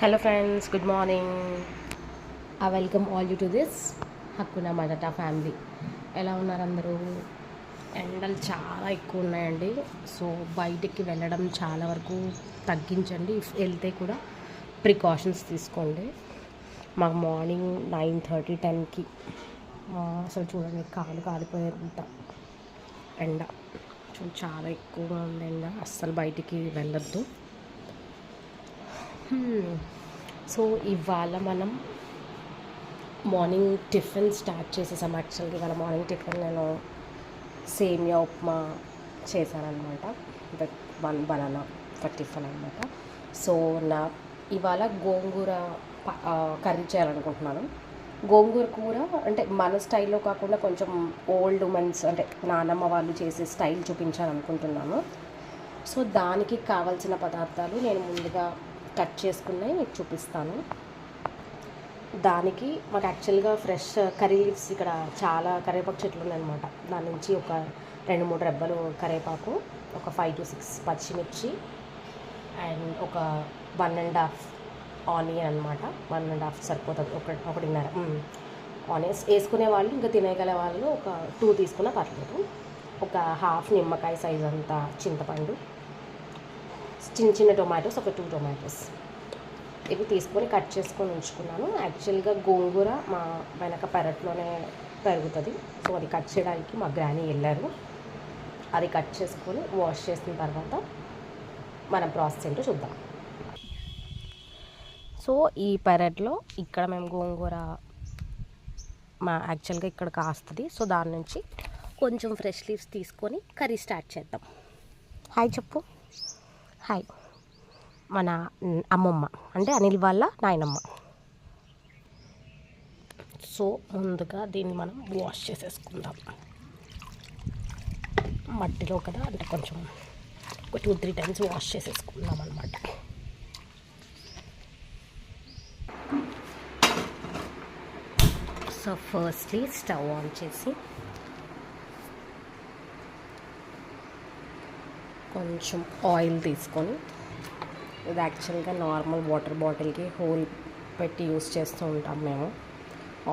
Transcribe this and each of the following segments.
Hello friends good morning I welcome all you to this హక్కున మదట family ఎలా ఉన్నారు అందరూ? ఎండలు చాలా ఎక్కువ ఉన్నాయండి. సో బయటికి వెళ్ళడం చాలా వరకు తగ్గించండి. ఇఫ్ వెళ్తే కూడా ప్రికాషన్స్ తీసుకోండి. మాకు మార్నింగ్ నైన్ థర్టీ టెన్కి అసలు చూడండి కాలు కాలిపోయేంత ఎండ. చాలా ఎక్కువగా ఉంది ఎండ. అస్సలు బయటికి వెళ్ళొద్దు. Hmm. సో ఇవాళ మనం మార్నింగ్ టిఫిన్ స్టార్ట్ చేసేసాం. యాక్చువల్గా ఇవాళ మార్నింగ్ టిఫిన్ నేను సేమియా upma చేశానమాట with one banana for tiffin అనమాట సో నా ఇవాళ గోంగూర కర్రీ చేయాలనుకుంటున్నాను. గోంగూర కూర అంటే మన స్టైల్లో కాకుండా కొంచెం ఓల్డ్ ఉమెన్స్ అంటే నానమ్మ వాళ్ళు చేసే స్టైల్ చూపించాలనుకుంటున్నాను. సో దానికి కావాల్సిన పదార్థాలు నేను ముందుగా కట్ చేసుకున్నాయి మీకు చూపిస్తాను. దానికి మాకు యాక్చువల్గా ఫ్రెష్ కర్రీ లీవ్స్ ఇక్కడ చాలా కరివేపాకు చెట్లు ఉన్నాయన్నమాట. దాని నుంచి ఒక రెండు మూడు రెబ్బలు కరివేపాకు ఒక ఫైవ్ టు సిక్స్ పచ్చిమిర్చి అండ్ ఒక వన్ అండ్ హాఫ్ ఆనియన్ అనమాట వన్ అండ్ హాఫ్ సరిపోతుంది ఒక ఒకటిన్నర. ఆనియన్స్ వేసుకునే వాళ్ళు ఇంకా తినేగల వాళ్ళు ఒక టూ తీసుకున్నా పర్లేదు. ఒక హాఫ్ నిమ్మకాయ సైజ్ అంత చింతపండు చిన్న చిన్న టొమాటోస్ ఒక టూ టొమాటోస్. ఇవి తీసుకొని కట్ చేసుకొని ఉంచుకున్నాను. యాక్చువల్గా గోంగూర మా వెనక పెరట్లోనే పెరుగుతుంది. సో అది కట్ చేయడానికి మా గ్రాని వెళ్ళారు. అది కట్ చేసుకొని వాష్ చేసిన తర్వాత మనం ప్రాసెస్ ఏంటో చూద్దాం. సో ఈ పెరట్లో ఇక్కడ మేము గోంగూర మా యాక్చువల్గా ఇక్కడ కాస్తుంది. సో దాని నుంచి కొంచెం ఫ్రెష్ లీవ్స్ తీసుకొని కర్రీ స్టార్ట్ చేద్దాం. హాయ్ చెప్పు. హాయ్. మన అమ్మమ్మ. అంటే అనిల్ వాళ్ళ నాయనమ్మ. సో ముందుగా దీన్ని మనం వాష్ చేసేసుకుందాం. మట్టిలో కదా అంటే కొంచెం ఒక టూ త్రీ టైమ్స్ వాష్ చేసేసుకుందాం అనమాట సో ఫస్ట్లీ స్టవ్ ఆన్ చేసి కొంచెం ఆయిల్ తీసుకొని ఇది యాక్చువల్గా నార్మల్ వాటర్ బాటిల్కి హోల్ పెట్టి యూస్ చేస్తూ ఉంటాం మేము.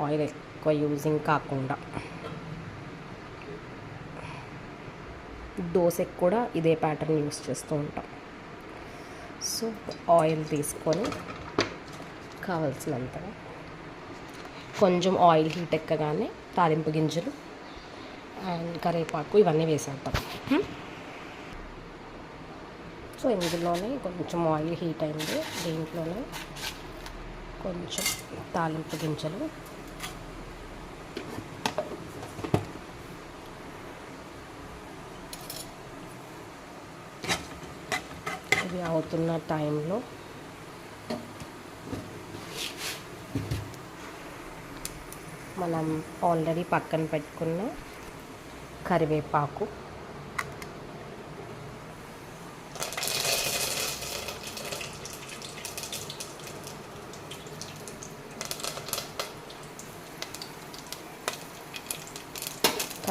ఆయిల్ ఎక్కువ యూజింగ్ కాకుండా. దోశకి కూడా ఇదే ప్యాటర్న్ యూస్ చేస్తూ ఉంటాం. సో ఆయిల్ తీసుకొని కావలసినంతగా కొంచెం ఆయిల్ హీట్ ఎక్కగానే తాలింపు గింజలు అండ్ కరివేపాకు ఇవన్నీ వేసేద్దాం. సో ఇందులోనే కొంచెం ఆయిల్ హీట్ అయింది. దీంట్లోనే కొంచెం తాలింపు గింజలు. ఇవి అవుతున్న టైంలో మనం ఆల్రెడీ పక్కన పెట్టుకున్న కరివేపాకు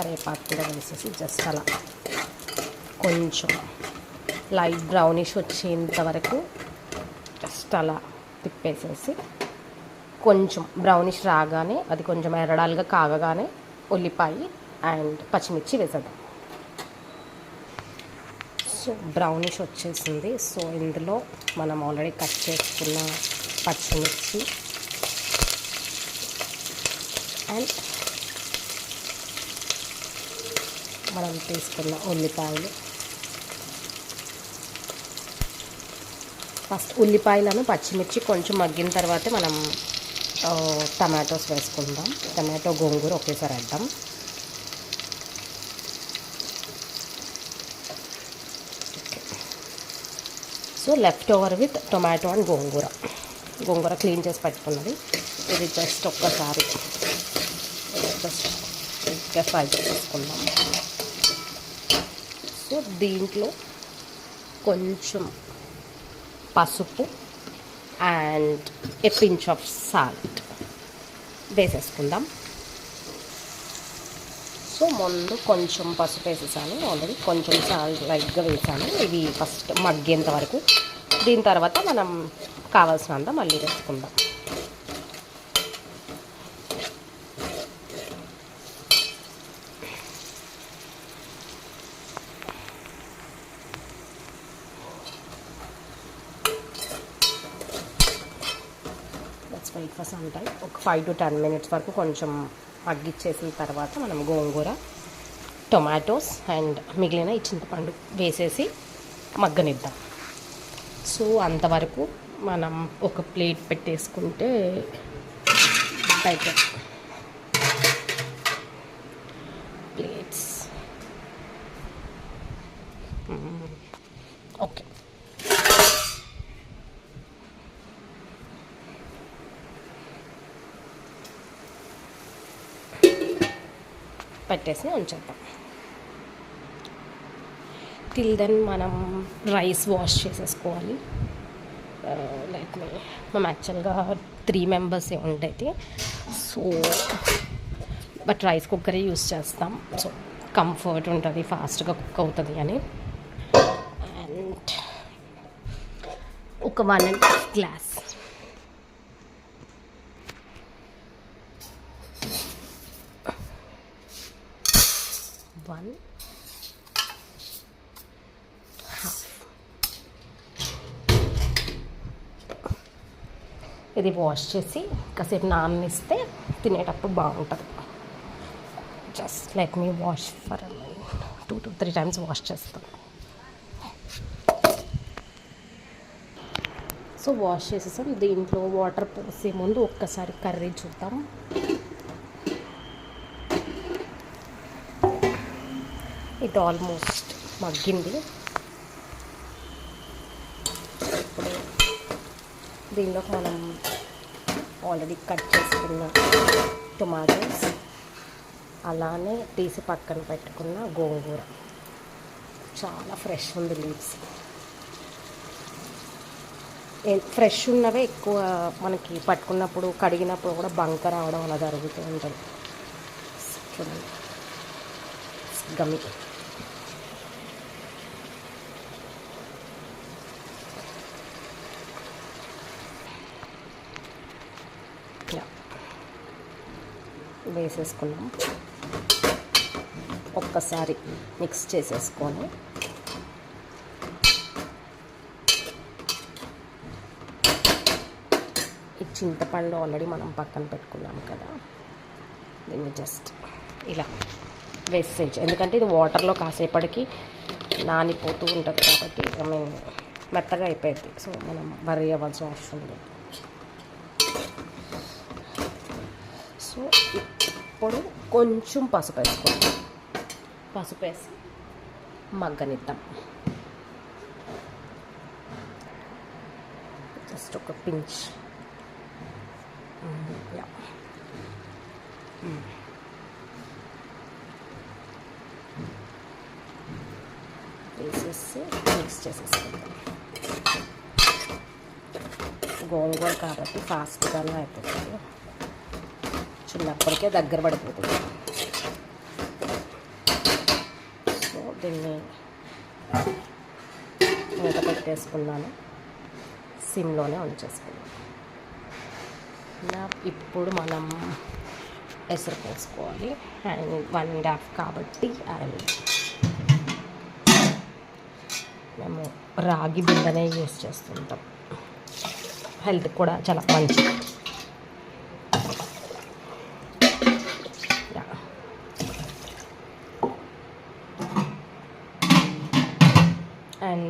కరివేపాకు కూడా వేసేసి జస్ట్ అలా కొంచెం లైట్ బ్రౌనిష్ వచ్చేంత వరకు జస్ట్ అలా తిప్పేసేసి కొంచెం బ్రౌనిష్ రాగానే అది కొంచెం ఎరడాలుగా కాగగానే ఉల్లిపాయ అండ్ పచ్చిమిర్చి వేసేద్దాం. సో బ్రౌనిష్ వచ్చేసింది. సో ఇందులో మనం ఆల్రెడీ కట్ చేసుకున్న పచ్చిమిర్చి అండ్ మనం తీసుకున్న ఉల్లిపాయలు. ఫస్ట్ ఉల్లిపాయలను పచ్చిమిర్చి కొంచెం మగ్గిన తర్వాతే మనం టమాటోస్ వేసుకుందాం. టమాటో గోంగూర ఒకేసారి వేద్దాం. So left over with tomato and gongura. Gongura clean చేసి పెట్టుకున్నది. ఇది జస్ట్ ఒక్కసారి జస్ట్ ఫ్రై చేసుకుందాం సో దీంట్లో కొంచెం పసుపు and a pinch of salt వేసేసుకుందాం. సో ముందు కొంచెం పసుపు వేసేసాను. ఆల్రెడీ కొంచెం సాల్ట్ లైట్గా వేసాను. ఇవి ఫస్ట్ మగ్గేంత వరకు. దీని తర్వాత మనం కావాల్సినంత మళ్ళీ వేసుకుందాం let's wait for some time ఒక ఫైవ్ టు టెన్ మినిట్స్ వరకు కొంచెం మగ్గిచ్చేసిన తర్వాత మనం గోంగూర టొమాటోస్ అండ్ మిగిలిన ఈ చింతపండు వేసేసి మగ్గనిద్దాం. సో అంతవరకు మనం ఒక ప్లేట్ పెట్టేసుకుంటే బయట పెట్టేసి ఉంచేద్దాం. టిల్ దెన్ మనం రైస్ వాష్ చేసేసుకోవాలి. లైక్ మీ మేము యాక్చువల్గా త్రీ మెంబర్సే ఉండేది. సో బట్ రైస్ కుక్కరే యూస్ చేస్తాం. సో కంఫర్ట్ ఉంటుంది ఫాస్ట్గా కుక్ అవుతుంది అని. అండ్ ఒక one and half glass one half ఇది వాష్ చేసి కాసేపు నాననిస్తే తినేటప్పుడు బాగుంటుంది. Just let me wash for two to three times wash చేస్తాను సో వాష్ చేసేసాం. దీంట్లో వాటర్ పోసే ముందు ఒక్కసారి కర్రీ చూద్దాం. ఇది ఆల్మోస్ట్ మగ్గింది. దీనిలోకి మనం ఆల్రెడీ కట్ చేసుకున్న టొమాటోస్ అలానే తీసి పక్కన పెట్టుకున్న గోంగూర. చాలా ఫ్రెష్ ఉంది లీవ్స్ ఫ్రెష్ ఉన్నవే ఎక్కువ మనకి పట్టుకున్నప్పుడు కడిగినప్పుడు కూడా బంక రావడం అలా జరుగుతూ ఉంటుంది. చూడండి. గమి వేసేసుకున్నాం. ఒక్కసారి మిక్స్ చేసేసుకొని ఈ చింతపండు ఆల్రెడీ మనం పక్కన పెట్టుకున్నాం కదా. దీన్ని జస్ట్ ఇలా వేసేయచ్చు. ఎందుకంటే ఇది వాటర్లో కాసేపటికి నానిపోతూ ఉంటుంది కాబట్టి ఐ మీన్ మెత్తగా అయిపోయింది. సో మనం వరి అవ్వాల్సిన అవసరం లేదు. సో ఇప్పుడు కొంచెం పసుపు వేసుకోండి పసుపు వేసి మగ్గనిద్దాం. జస్ట్ ఒక పించ్. యా. వేసేసి మిక్స్ చేసేసుకుందాం. గోంగూర కాబట్టి ఫాస్ట్గానే అయిపోతుంది. చిన్నప్పటికే దగ్గర పడిపోతుంది. సో దీన్ని మూత పెట్టేసుకున్నాను. సిమ్లోనే ఉంచేసుకున్నాను ఇప్పుడు మనం ఎసరు పోసుకోవాలి. అండ్ వన్ అండ్ హాఫ్ కాబట్టి అండ్ మేము రాగి బిందనే యూస్ చేస్తుంటాం. హెల్త్ కూడా చాలా మంచిది.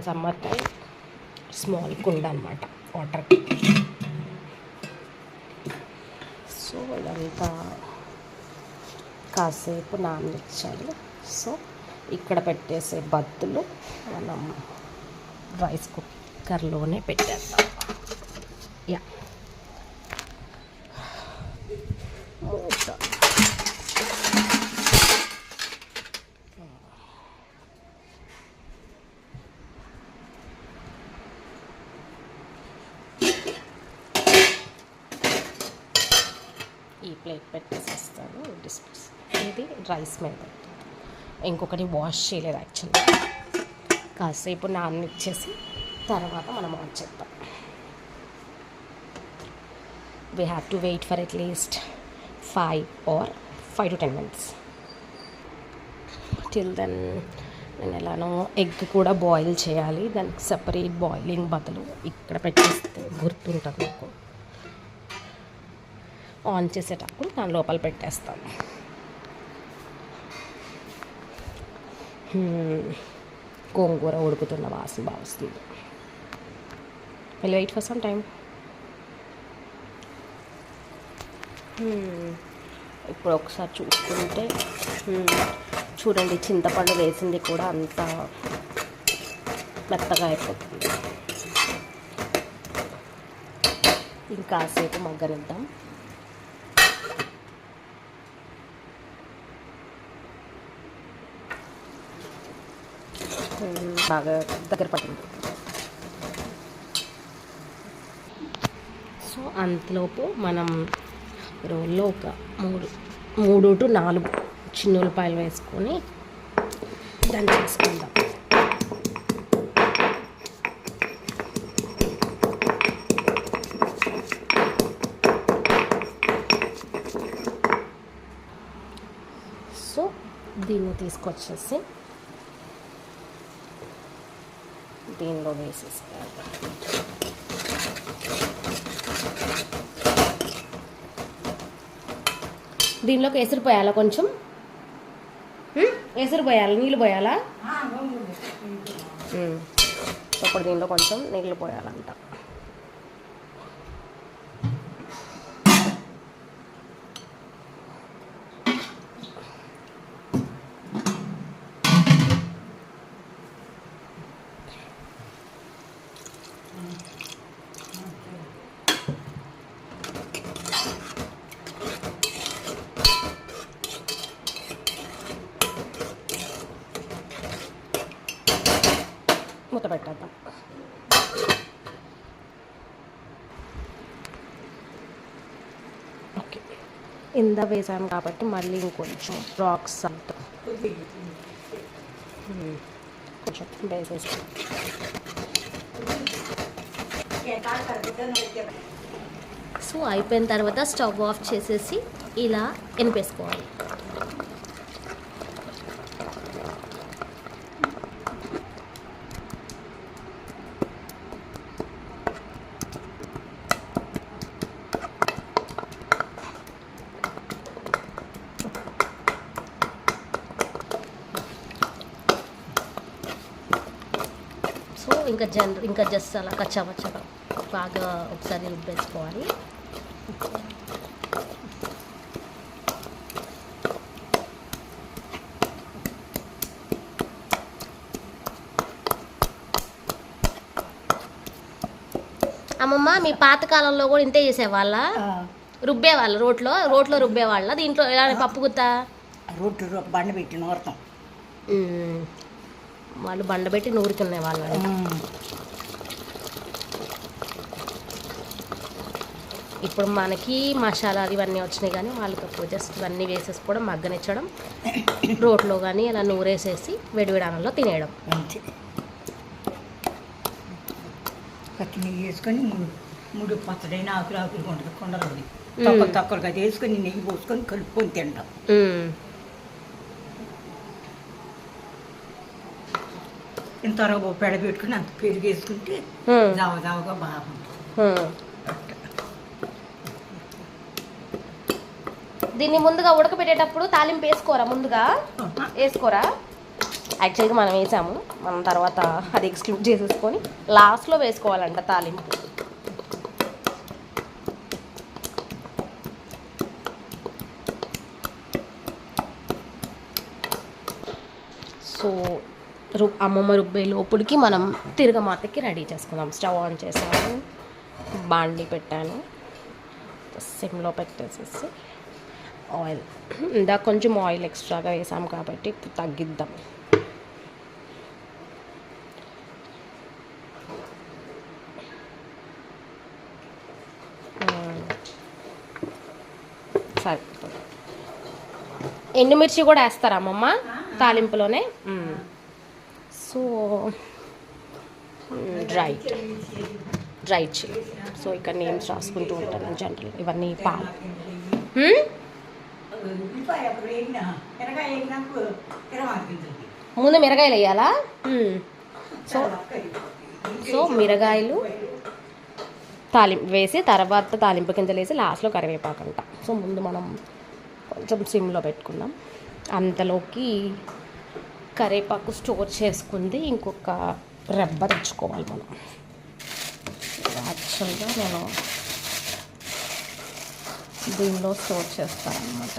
సమ్మర్ టైం స్మాల్ కుండ అనమాట వాటర్. సో ఇదంతా కాసేపు నాననిచ్చాలి సో ఇక్కడ పెట్టేసే బత్తులు మనం రైస్ కుక్కర్లోనే పెట్టేద్దాం. యా. మూత ఈ ప్లేట్ పెట్టేసేస్తాను డిస్ప్లేస్ ఇది రైస్ మీద ఇంకొకటి వాష్ చేయలేదు యాక్చువల్లీ కాసేపు నాననిచ్చేసి తర్వాత మనం ఆన్ చేద్దాం. We have to wait for at least five or five to ten minutes till then నేను ఎలానో ఎగ్ కూడా బాయిల్ చేయాలి. దానికి సపరేట్ బాయిలింగ్ బదులు ఇక్కడ పెట్టేస్తే గుర్తుంటుంది నాకు. ఆన్ చేసేటప్పుడు దాని లోపల పెట్టేస్తాను గోంగూర ఉడుకుతున్న వాసన బాగా వస్తుంది will wait for some time ఇప్పుడు ఒకసారి చూసుకుంటే చూడండి చింతపండు వేసింది కూడా అంత మెత్తగా అయిపోతుంది. ఇంకాసేపు మగ్గనిద్దాం. బాగా దగ్గర పడుతుంది సో అంతలోపు మనం రోల్లో ఒక మూడు మూడు టు నాలుగు చిన్న ఉల్లిపాయలు వేసుకొని దాన్ని చేసుకుందాం. సో దీన్ని తీసుకొచ్చేసి దీనిలో వేసేసుకోవాలి. దీనిలోకి ఎసురు పోయాలా కొంచెం? ఎసురు పోయాలా నీళ్ళు పోయాలా? ఇప్పుడు దీనిలో కొంచెం నీళ్ళు పోయాలంట మూత పెట్టేద్దాం ఓకే కింద వేసాము కాబట్టి మళ్ళీ ఇంకొంచెం రాక్స్ సాల్ట్ కొంచెం వేసేసి సో అయిపోయిన తర్వాత స్టవ్ ఆఫ్ చేసేసి ఇలా ఎనిపేసుకోవాలి సో ఇంకా జన్ ఇంకా జస్ట్ అలా కచ్చాపచ్చగా బాగా ఒకసారి రుబ్బేసుకోవాలి. అమ్మమ్మ మీ పాతకాలంలో కూడా ఇంతే చేసేవాళ్ళ? రుబ్బేవాళ్ళు రోట్లో రోట్లో రుబ్బేవాళ్ళ? దీంట్లో ఎలా పప్పు గుత్తా? రొట్టు రొ- బండ పెట్టి నూరతాం. వాళ్ళు బండబెట్టి నూరుకునే వాళ్ళు ఇప్పుడు మనకి మసాలాలు ఇవన్నీ వచ్చినాయి కానీ వాళ్ళకి అప్పుడు జస్ట్ ఇవన్నీ వేసేసుకోవడం మగ్గనిచ్చడం రోట్లో కానీ అలా నూరేసేసి వేడివేడానంలో తినేయడం. అంతే. పచ్చి నెయ్యి వేసుకొని మూడు పచ్చడైన ఆకులు ఆకులు కొండలు కొండలు తక్కువ తక్కువగా అది వేసుకొని నెయ్యి పోసుకొని కలుపుకొని తింటాం. ఇంత రవ్వ పెడ పెట్టుకుని అంత పెరుగు వేసుకుంటే మ్మ్. జావ జావగా బాగుంటుంది. దీన్ని ముందుగా ఉడకబెట్టేటప్పుడు తాలింపు వేసుకోరా ముందుగా? వేసుకోరా? యాక్చువల్గా మనం వేసాము. మనం తర్వాత అది ఎక్స్క్లూడ్ చేసేసుకొని లాస్ట్లో వేసుకోవాలంట తాలింపు సో రు అమ్మమ్మ రుబ్బే లోపలికి మనం తిరగమాతకి రెడీ చేసుకుందాం. స్టవ్ ఆన్ చేసాను బాండి పెట్టాను. సిమ్లో పెట్టేసేసి ఆయిల్. ఇందాక కొంచెం ఆయిల్ ఎక్స్ట్రాగా వేసాం కాబట్టి ఇప్పుడు తగ్గిద్దాం. సరిపోతుంది ఎండుమిర్చి కూడా వేస్తారా అమ్మమ్మ? తాలింపులోనే? So dried dried chilli. So ఇక్కడ నేమ్స్ రాసుకుంటూ ఉంటాను జనరల్ ఇవన్నీ పాలు. ముందు మిరగాయలు వేయాలా? సో సో మిరగాయలు తాలింపు వేసి తర్వాత తాలింపు కిందలు వేసి లాస్ట్లో కరివేపాకు అంట. సో ముందు మనం కొంచెం సిమ్లో పెట్టుకుందాం. అంతలోకి కరివేపాకు స్టోర్ చేసుకుంది. ఇంకొక రెబ్బ తెచ్చుకోవాలి మనం. యాక్చువల్గా నేను దీనిలో స్టోర్ చేస్తానమాట అనమాట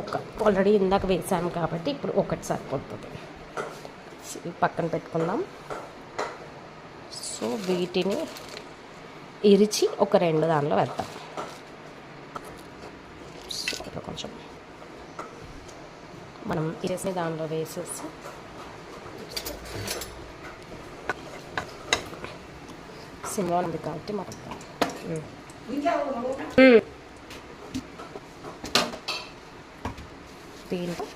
ఒక ఆల్రెడీ ఇందాక వేసాము కాబట్టి ఇప్పుడు ఒకటి సరిపోతుంది. పక్కన పెట్టుకుందాం. సో వీటిని ఇరిచి ఒక రెండు దానిలో వెళ్తాం సో కొంచెం మనం ఇరిసిన దానిలో వేసేసి సినిమా ఉంది కాబట్టి మొత్తం. ఉమ్. దీంట్లో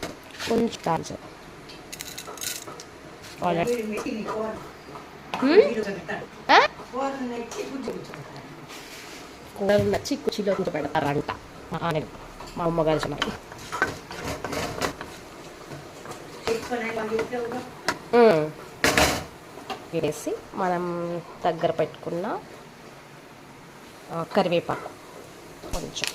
కొంచెం దాల్చా ఆల్రెడీ కూరలు నచ్చి కుర్చీలో కొంచెం పెడతారంట మా అమ్మ కలిసిన వేసి మనం దగ్గర పెట్టుకున్న కరివేపాకు కొంచెం.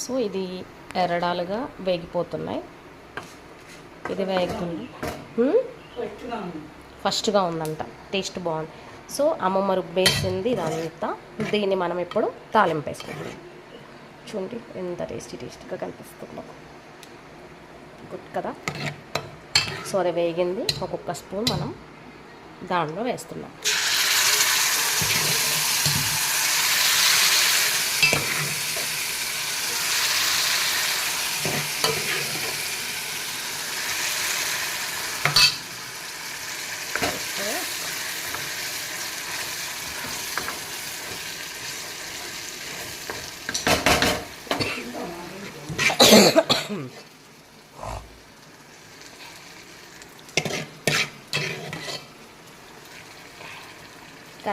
సో ఇది ఎరడాలుగా వేగిపోతున్నాయి. ఇది వేగుతుంది. ఫస్ట్గా ఉందంట. టేస్ట్ బాగుంది సో అమ్మమ్మ రుబ్బేసింది ఇదంతా. దీన్ని మనం ఇప్పుడు తాలింపు వేసుకుంటాం చూడండి ఎంత టేస్టీ టేస్టీగా కనిపిస్తుందో. గుడ్ కదా? సో అది వేగింది. ఒక్కొక్క స్పూన్ మనం దాంట్లో వేస్తున్నాం.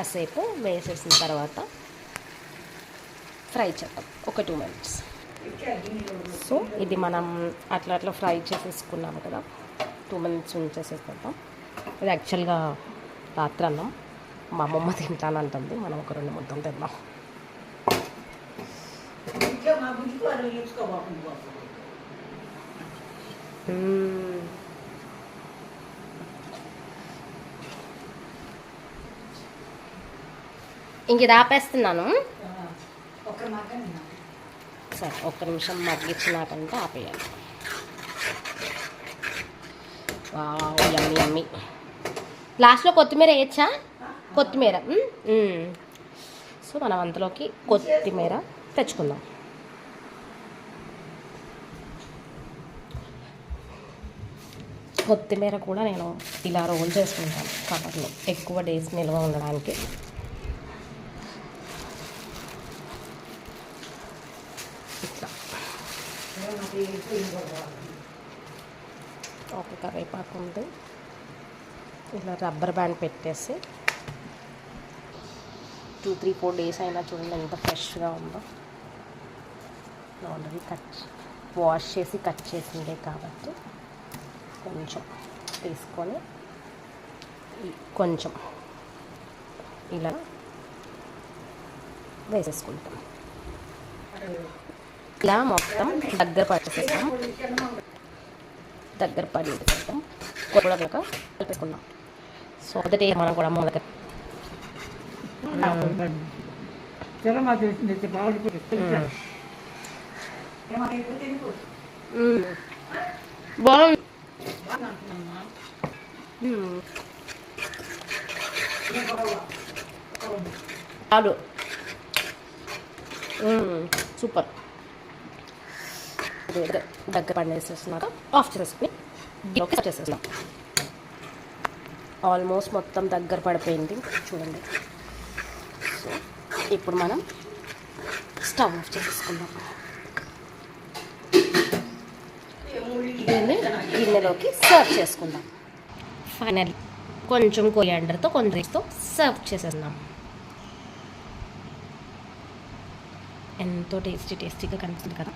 కాసేపు వేసేసిన తర్వాత ఫ్రై చేద్దాం. ఒక టూ మినిట్స్. సో ఇది మనం అట్లా అట్లా ఫ్రై చేసేసుకున్నాము కదా. టూ మినిట్స్ ఉంచేసేస్తాం ఇది యాక్చువల్గా రాత్రి అన్నం. మా అమ్మమ్మ తింటానంటుంది. మనం ఒక రెండు ముద్దలు తిన్నాం. మ్మ్. ఇంక ఇది ఆపేస్తున్నాను. సరే ఒక్క నిమిషం మగ్గించినాకంటే ఆపేయాలి. Wow yummy yummy. లాస్ట్లో కొత్తిమీర వేయచ్చా? కొత్తిమీర. సో మనం అంతలోకి కొత్తిమీర తెచ్చుకుందాం. కొత్తిమీర కూడా నేను ఇలా రోల్ చేసుకుంటాను. కవర్లో. ఎక్కువ డేస్ నిల్వ ఉండడానికి. ఒక కరివేపాకు ఉంది. ఇలా రబ్బర్ బ్యాండ్ పెట్టేసి టూ త్రీ ఫోర్ డేస్ అయినా చూడండి ఎంత ఫ్రెష్గా ఉందో. ఆల్రెడీ కట్ వాష్ చేసి కట్ చేసిండే కాబట్టి కొంచెం తీసుకొని కొంచెం ఇలా వేసేసుకుంటాం. ఇలా మొత్తం దగ్గర పట్టేసేస్తాం దగ్గర పడేసేస్తాం కూడా కనుక కలిపేసుకున్నాం సో మొదటి మనం కూడా చేసింది బాగుంది. చాలు. సూపర్. దగ్గర అదే దగ్గర పడేసేస్తున్నాక ఆఫ్ చేసేసుకుని డీలోకి చేసేస్తాం ఆల్మోస్ట్ మొత్తం దగ్గర పడిపోయింది. చూడండి. సో ఇప్పుడు మనం స్టవ్ ఆఫ్ చేసేసుకుందాం. దీన్ని గిన్నెలోకి సర్వ్ చేసుకుందాం. ఫైనల్ కొంచెం కొరియాండర్తో కొంచెంతో సర్వ్ చేసేద్దాం ఎంతో టేస్టీ టేస్టీగా కనిపిస్తుంది కదా.